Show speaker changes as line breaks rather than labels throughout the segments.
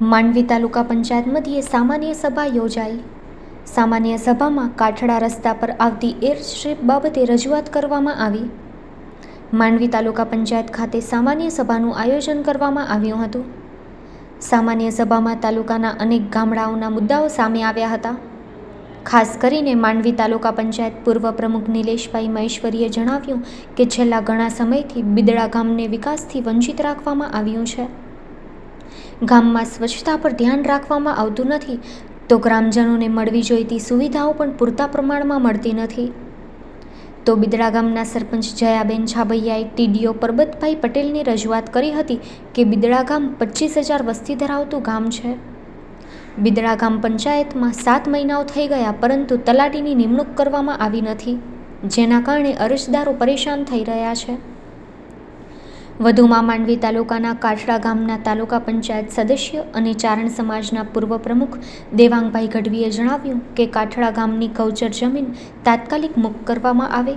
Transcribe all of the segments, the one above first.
માંડવી તાલુકા પંચાયત મધ્યે સામાન્ય સભા યોજાઈ. સામાન્ય સભામાં કાઠડા રસ્તા પર આવતી એરસ્ટ્રીપ બાબતે રજૂઆત કરવામાં આવી. માંડવી તાલુકા પંચાયત ખાતે સામાન્ય સભાનું આયોજન કરવામાં આવ્યું હતું. સામાન્ય સભામાં તાલુકાના અનેક ગામડાઓના મુદ્દાઓ સામે આવ્યા હતા. ખાસ કરીને માંડવી તાલુકા પંચાયત પૂર્વ પ્રમુખ નિલેશભાઈ મહેશ્વરીએ જણાવ્યું કે છેલ્લા ઘણા સમયથી બિદડા ગામને વિકાસથી વંચિત રાખવામાં આવ્યું છે. ગામમાં સ્વચ્છતા પર ધ્યાન રાખવામાં આવતું નથી, તો ગ્રામજનોને મળવી જોઈતી સુવિધાઓ પણ પૂરતા પ્રમાણમાં મળતી નથી. તો બિદડા ગામના સરપંચ જયાબેન છાબૈયાએ ટીડીઓ પરબતભાઈ પટેલને રજૂઆત કરી હતી કે બિદડા ગામ પચીસ હજાર વસ્તી ધરાવતું ગામ છે. બિદડા ગામ પંચાયતમાં સાત મહિનાઓ થઈ ગયા, પરંતુ તલાટીની નિમણૂક કરવામાં આવી નથી, જેના કારણે અરજદારો પરેશાન થઈ રહ્યા છે. વધુમાં માંડવી તાલુકાના કાઠડા ગામના તાલુકા પંચાયત સદસ્ય અને ચારણ સમાજના પૂર્વ પ્રમુખ દેવાંગભાઈ ગઢવીએ જણાવ્યું કે કાઠડા ગામની ગૌચર જમીન તાત્કાલિક મુક્ત કરવામાં આવે.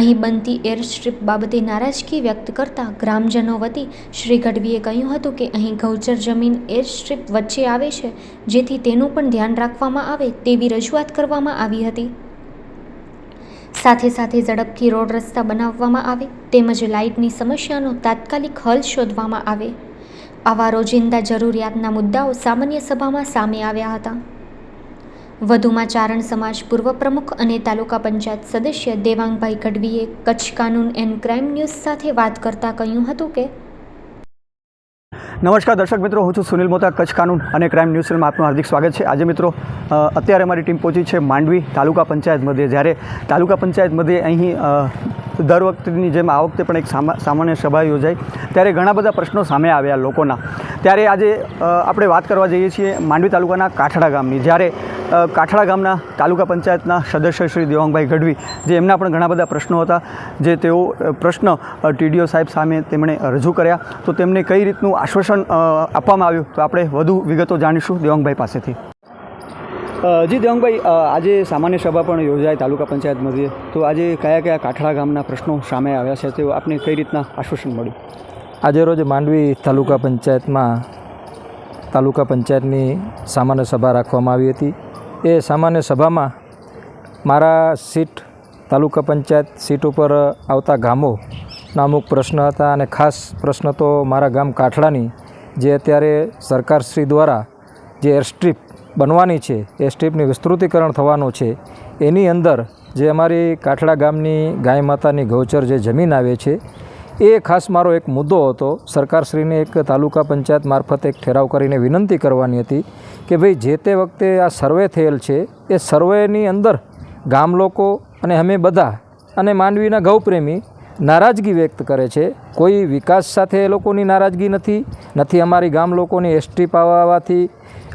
અહીં બનતી એરસ્ટ્રીપ બાબતે નારાજગી વ્યક્ત કરતા ગ્રામજનો વતી શ્રી ગઢવીએ કહ્યું હતું કે અહીં ગૌચર જમીન એરસ્ટ્રીપ વચ્ચે આવે છે, જેથી તેનું પણ ધ્યાન રાખવામાં આવે તેવી રજૂઆત કરવામાં આવી હતી. સાથે સાથે ઝડપથી રોડ રસ્તા બનાવવામાં આવે તેમજ લાઇટની સમસ્યાનો તાત્કાલિક હલ શોધવામાં આવે. આવા રોજિંદા જરૂરિયાતના મુદ્દાઓ સામાન્ય સભામાં સામે આવ્યા હતા. વધુમાં ચારણ સમાજ પૂર્વ પ્રમુખ અને તાલુકા પંચાયત સદસ્ય દેવાંગભાઈ ગઢવીએ કચ્છ કાનૂન એન્ડ ક્રાઇમ ન્યૂઝ સાથે વાત કરતા કહ્યું હતું કે
નમસ્કાર દર્શક મિત્રો, હું છું સુનિલ મોતા, કચ્છ કાનૂન અને ક્રાઇમ ન્યૂઝ ચેનલમાં આપનું હાર્દિક સ્વાગત છે. આજે મિત્રો અત્યારે અમારી ટીમ પહોંચી છે માંડવી તાલુકા પંચાયત મધ્યે. જ્યારે તાલુકા પંચાયત મધ્યે અહીં દર વખતની જેમ આ વખતે પણ એક સામા, સામાન્ય સભા યોજાઈ. ત્યારે ઘણા બધા પ્રશ્નો સામે આવ્યા લોકોના. ત્યારે આજે આપણે વાત કરવા જઈએ છીએ માંડવી તાલુકાના કાઠડા ગામની. જ્યારે અ, કાઠડા ગામના તાલુકા પંચાયતના સદસ્ય શ્રી દેવાંગભાઈ ગઢવી જે એમના પણ ઘણા બધા પ્રશ્નો હતા જે તેઓ પ્રશ્ન ટીડીઓ સાહેબ સામે તેમણે રજૂ કર્યા. તો તેમને કઈ રીતનું આશ્વાસન આપવામાં આવ્યું? તો આપણે વધુ વિગતો જાણીશું દેવાંગભાઈ પાસેથી. જી દેવાંગભાઈ આજે સામાન્ય સભા પણ યોજાય તાલુકા પંચાયત મધ્યે તો આજે કયા કયા કાઠાળા ગામના પ્રશ્નો સામે આવ્યા છે? તેઓ આપને કઈ રીતના આશ્વાસન મળ્યું?
આજે રોજ માંડવી તાલુકા પંચાયતમાં તાલુકા પંચાયતની સામાન્ય સભા રાખવામાં આવી હતી. એ સામાન્ય સભામાં મારા સીટ, તાલુકા પંચાયત સીટ ઉપર આવતા ગામોના અમુક પ્રશ્ન હતા અને ખાસ પ્રશ્ન તો મારા ગામ કાઠડાની, જે અત્યારે સરકારશ્રી દ્વારા જે એરસ્ટ્રીપ બનવાની છે એ સ્ટ્રીપની વિસ્તૃતિકરણ થવાનું છે, એની અંદર જે અમારી કાઠડા ગામની ગાય માતાની ગૌચર જે જમીન આવે છે એ ખાસ મારો એક મુદ્દો હતો. સરકારશ્રીને એક તાલુકા પંચાયત મારફતે એક ઠેરાવ કરીને વિનંતી કરવાની હતી કે ભાઈ જે તે વખતે આ સર્વે થયેલ છે, એ સર્વેની અંદર ગામ લોકો અને અમે બધા અને માનવીના ગૌપ્રેમી નારાજગી વ્યક્ત કરે છે. કોઈ વિકાસ સાથે એ લોકોની નારાજગી નથી નથી અમારી ગામ લોકોની એસટી પાવાથી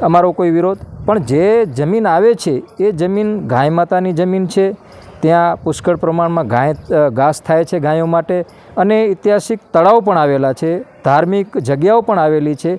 અમારો કોઈ વિરોધ. પણ જે જમીન આવે છે, એ જમીન ગાય માતાની જમીન છે. ત્યાં પુષ્કળ પ્રમાણમાં ગાય ઘાસ થાય છે ગાયો માટે. અને ઐતિહાસિક તળાવ પણ આવેલા છે, ધાર્મિક જગ્યાઓ પણ આવેલી છે,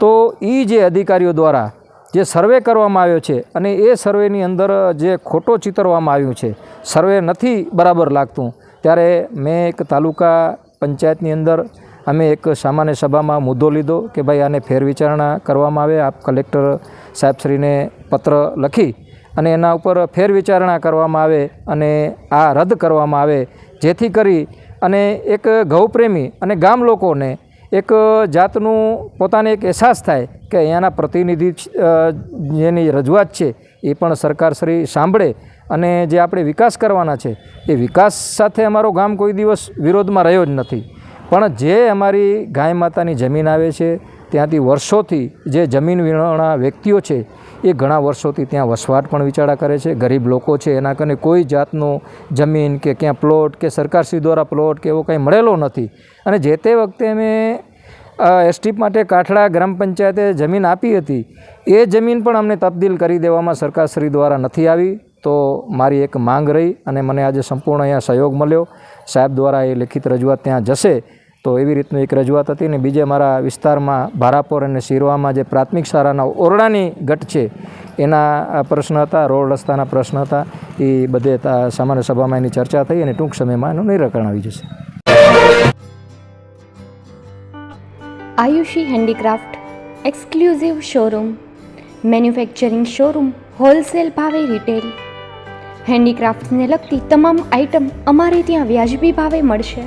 તો એ જે અધિકારીઓ દ્વારા જે સર્વે કરવામાં આવ્યો છે અને એ સર્વેની અંદર જે ખોટો ચિતરવામાં આવ્યું છે, સર્વે નથી બરાબર લાગતું, ત્યારે મેં એક તાલુકા પંચાયતની અંદર અમે એક સામાન્ય સભામાં મુદ્દો લીધો કે ભાઈ આને ફેરવિચારણા કરવામાં આવે, આપ કલેક્ટર સાહેબશ્રીને પત્ર લખી અને એના ઉપર ફેરવિચારણા કરવામાં આવે અને આ રદ કરવામાં આવે, જેથી કરી અને એક ગૌપ્રેમી અને ગામ લોકોને એક જાતનું પોતાને એક અહેસાસ થાય કે અહીંયાના પ્રતિનિધિ જેની રજૂઆત છે, એ પણ સરકારશ્રી સાંભળે અને જે આપણે વિકાસ કરવાના છે, એ વિકાસ સાથે અમારો ગામ કોઈ દિવસ વિરોધમાં રહ્યો જ નથી. પણ જે અમારી ગાય માતાની જમીન આવે છે, ત્યાંથી વર્ષોથી જે જમીન વિણવાના વ્યક્તિઓ છે એ ઘણા વર્ષોથી ત્યાં વસવાટ પણ વિચારા કરે છે. ગરીબ લોકો છે, એના કારણે કોઈ જાતનું જમીન કે ક્યાં પ્લોટ કે સરકારશ્રી દ્વારા પ્લોટ કે એવો કંઈ મળેલો નથી. અને જે તે વખતે અમે એસટી માટે કાઠડા ગ્રામ પંચાયતે જમીન આપી હતી, એ જમીન પણ અમને તબદીલ કરી દેવામાં સરકારશ્રી દ્વારા નથી આવી. તો મારી એક માંગ રહી અને મને આજે સંપૂર્ણ અહીંયા સહયોગ મળ્યો. સાહેબ દ્વારા એ લેખિત રજૂઆત ત્યાં જશે. તો એવી રીતનું એક રજૂઆત હતી ને બીજે મારા વિસ્તારમાં ભારાપોર અને શિરવામાં જે પ્રાથમિક શાળાના ઓરડાની ગટ છે, એના પ્રશ્ન હતા, રોડ રસ્તાના પ્રશ્ન હતા, એ બધે સામાન્ય સભામાં એની ચર્ચા થઈ અને ટૂંક સમયમાં એનું નિરાકરણ આવી જશે.
Ayushi handicraft exclusive showroom, manufacturing showroom, wholesale ભાવે રિટેલ. હેન્ડીક્રાફ્ટ્સને લગતી તમામ આઇટમ અમારે ત્યાં વ્યાજબી ભાવે મળશે.